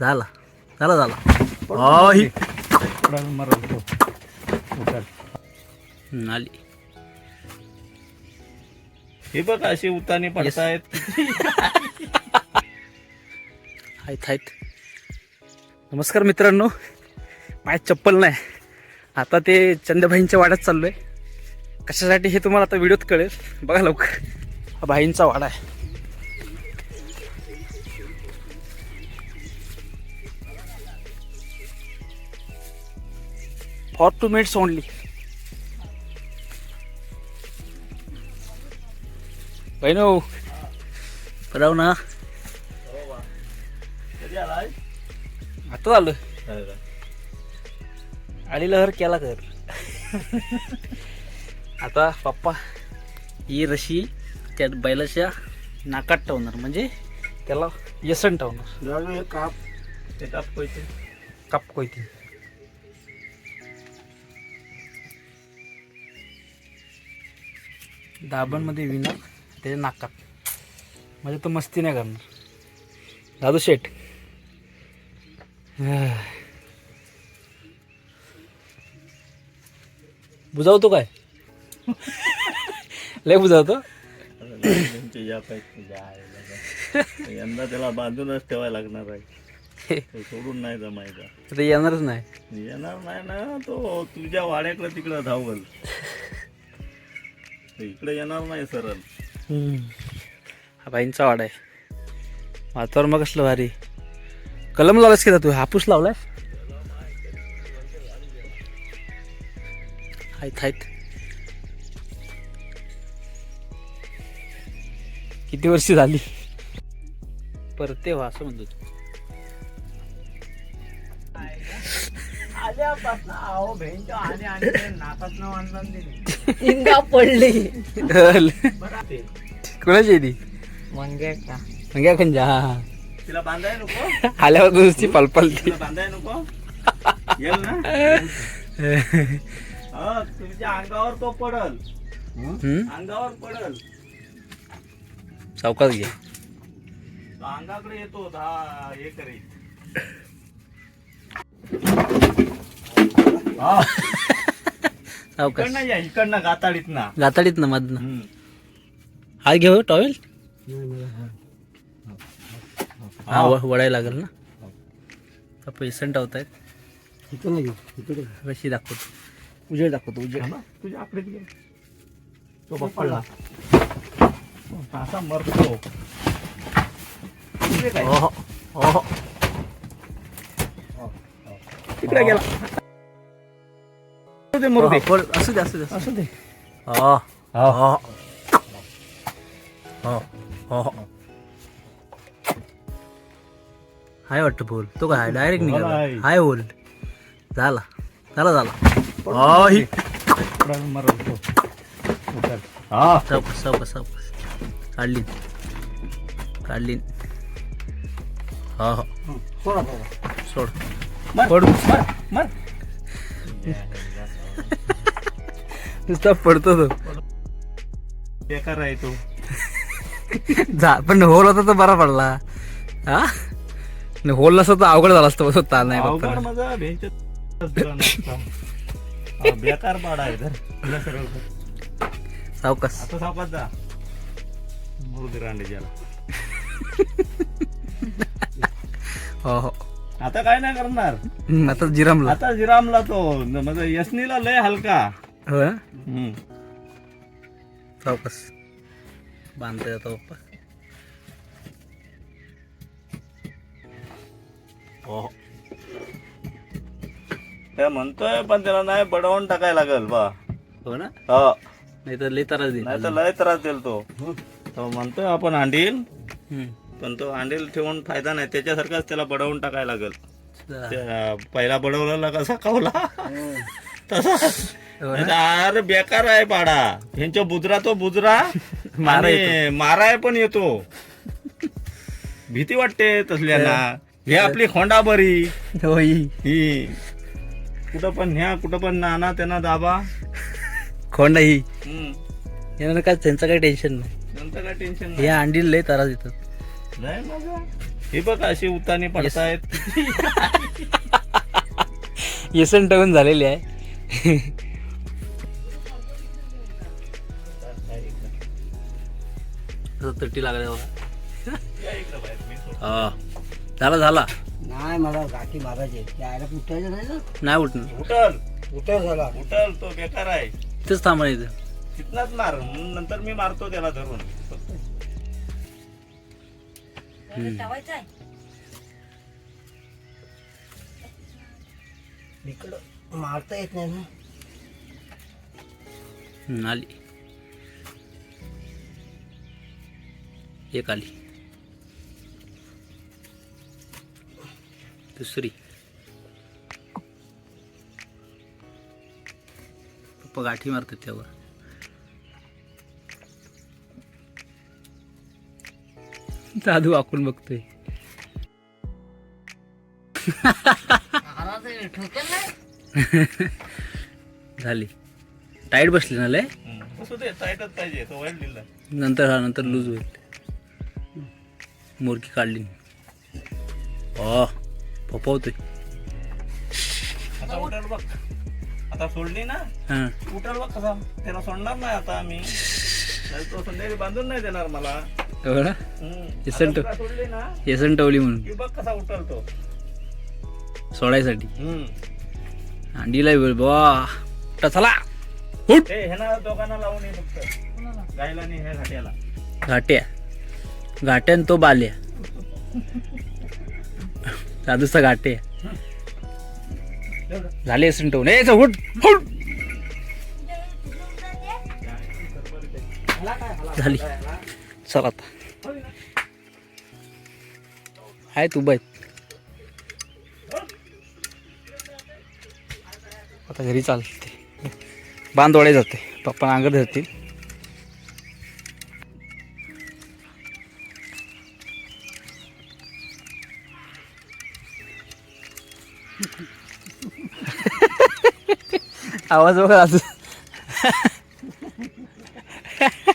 झाला. झाला झाला. हा, ही. हे बघ अशी उताने पडतायत. आहेत आहेत नमस्कार मित्रांनो. माझ्या चप्पल नाही. आता ते चंद्रभाईंच्या वाड्यात चाललोय. कशासाठी हे तुम्हाला आता व्हिडिओत कळेल. बघा लवकर. हा भाईंचा वाडा आहे. फॉर टू मिनिट्स ओनली बहिणो बरं ना आता आलं. आली लहर केला कर. आता पप्पा ही रशी त्या बैलाच्या नाकात ठेवणार. म्हणजे त्याला यसन ठेवणार. काप. काप पैसे काप कोयती. दाबणमध्ये विणार त्याच्या नाकात. म्हणजे तो मस्ती नाही करणार. दादू शेठ. बुजावतो काय? लय बुजावतो. यंदा त्याला बांधूनच ठेवायला लागणार आहे. तो सोडून नाही जमायचा. ते येणारच नाही. येणार नाही ना तो तुझ्या वाड्याकडे तिकडं धावल. इकडे येणार नाही सरळ. हा बाईंचा वाडा आहे. वातावरण मग कसलं भारी. कलम लावलास की तू? हापूस लावलाय आहेत आहेत किती वर्ष झाली? परत ते व्हा असं म्हणतो तू इंगा पडली. कोणाची आहे ती? का? अंग्या खंजा हा हा. तिला बांधाय नको. आल्यावर नुसती पलपलती. तिला बांधाय नको. येल ना? हा तुमच्या अंगावर तो पडल. हम्म? अंगावर पडल. सावकाश घ्या तो अंगाकडे येतो दहा हे करेल सावकाश. इकडनं या इकडनं गाताडीत ना गाताडीत ना मधनं हा घेऊ टॉवेल? हा व- वडायला लागेल ना? पैसे ठेवत आहेत. कशी दाखवतो. उजेड दाखवतो उजेड. तुझ्या आकडीत घे. तो बघ पडला असा मरतो. इकडे काय? ओहो ओहो. तिकडे गेला. दे, मरू असू दे असू दे. असू दे. हो हो. हो. हो हाय वाटतं बोल. तो काय डायरेक्ट निघाला. हाय. बोल. झाला. झाला झाला. हा ही. हा. काढली. काढली. हा हो. सोड मर पड मर मर. नुसता पडतो तो बेकार आहे तो. जा पण होल होता तर बरा पडला. हा? आणि होल नसता तर अवघड झाला असतं होता नाही अवघड माझा भेंच बेकार पाडा आहे तर. तुला सरळ कर. सावकाश. आता सापात जा. हो हो. आता काय नाही करणार? हम्म, आता जिरामला. आता जिरामला तो. न- म्हणजे यशनीला लय हलका. हो. सावकाश बांधता येतो पप्पा हो ते म्हणतोय पण त्याला नाही बडवून टाकायला लागल बा हो ना हा नाही तर लई त्रास देईल नाही तर लय त्रास देईल तो तो म्हणतोय आपण हांडील हम्म. पण तो हांडील ठेवून फायदा नाही त्याच्यासारखाच त्याला बडवून टाकायला लागल. त्या पहिला बडवलेला कसा खावला तसा? अरे बेकार आहे पाडा ह्यांच्या बुजरा तो बुजरा. मारा आणि माराय पण येतो. भीती वाटते तसल्याना. हे. आपली खोंडा बरी ही. कुठं पण न्या कुठं पण नाना त्यांना दाबा. खोंडा ही. काय त्यांचं काही टेन्शन नाही. काय टेन्शन हे अंडील लय त्रास देतात. नाही मजा. हे बघ अशी उतानी पडतायत. येसन टवून झालेली आहे. तट्टी लागल्या बघा या इकडं बाहेर, मी सोडतो. हा. झाला झाला. नाही मला गाठी मारायचे त्याला उठायचं नाही ना? नाही उठणार. उठल. उठा झाला. उठल तो बेकार आहे. तिथंच थांबायचं तिथनाच मार. नंतर मी मारतो त्याला धरून. इकडं मारता येत नाही ना? आली. एक आली. दुसरी. पप्पा गाठी मारतात त्यावर. दादू आकून बघतोय. झाली. टाईट बसली ना लय? नंतर हा नंतर लूज होईल. मोरकी काढली. ओ पपवतोय. आता उठल बघ. आता सोडली ना? हां. उठल बघ कसा. त्याला सोडणार नाही आता आम्ही. नाही तो संध्याकाळी बांधून नाही देणार मला. एवढा? हम्म. इसन आता तो- तुला सोडली ना येसन टवली म्हणून. की बघ कसा उठल तो. सोडायसाठी. हम्म. अंडीला वेळ बा चला. उठ. ए ह्याना दोघांना लावून ये फक्त. गायला आणि ह्या घाट्याला. घाट्या. घाट्यान तो बाल्या दादूचा घाटे. झाले असून ठेवून. ए उठ उठ. झाली. चल आता. आहे तू बाई आता घरी चालते. बांधवडे जाते. पप्पा नांगर धरतील. आवाज बघा